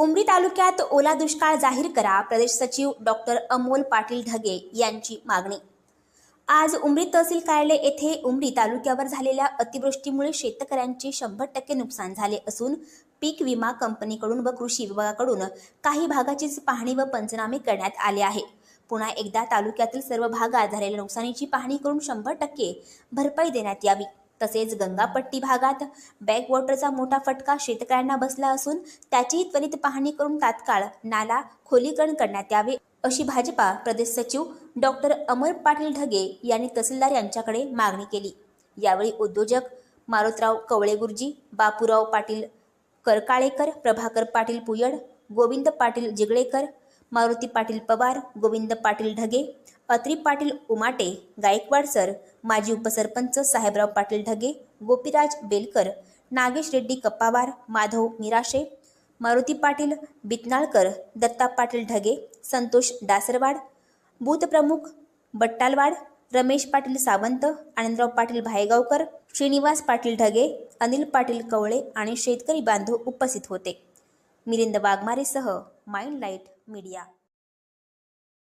उमरी तालुक्यात ओला दुष्काळ जाहीर करा प्रदेश सचिव डॉक्टर अमोल पाटील ढगे यांची मागणी. आज उमरी तहसील कार्यालय येथे उमरी तालुक्यावर झालेल्या अतिवृष्टीमुळे शेतकऱ्यांचे शंभर टक्के नुकसान झाले असून पीक विमा कंपनीकडून व कृषी विभागाकडून काही भागाचीच पाहणी व पंचनामे करण्यात आले आहे. पुन्हा एकदा तालुक्यातील सर्व भागात झालेल्या नुकसानीची पाहणी करून शंभर टक्के भरपाई देण्यात यावी. तसेच गंगापट्टी भागात बॅकवॉटरचा मोठा फटका शेतकऱ्यांना बसला असून त्याचीही त्वरित पाहणी करून तात्काळ नाला खोलीकरण करण्यात यावे अशी भाजपा प्रदेश सचिव डॉक्टर अमर पाटील ढगे यांनी तहसीलदार यांच्याकडे मागणी केली. यावेळी उद्योजक मारुतराव कवळे गुरुजी बापूराव पाटील करकाळेकर प्रभाकर पाटील पुयड गोविंद पाटील जिगळेकर मारुती पाटील पवार गोविंद पाटील ढगे अत्री पाटील उमाटे गायकवाड सर माजी उपसरपंच साहेबराव पाटील ढगे गोपीराज बेलकर नागेश रेड्डी कप्पावार माधव मिराशे मारुती पाटील बितनाळकर दत्ता पाटील ढगे संतोष डासरवाड बूथप्रमुख बट्टालवाड रमेश पाटील सावंत आनंदराव पाटील भायगावकर श्रीनिवास पाटील ढगे अनिल पाटील कवळे आणि शेतकरी बांधव उपस्थित होते. Milind वाघमारेसह Mindlight Media.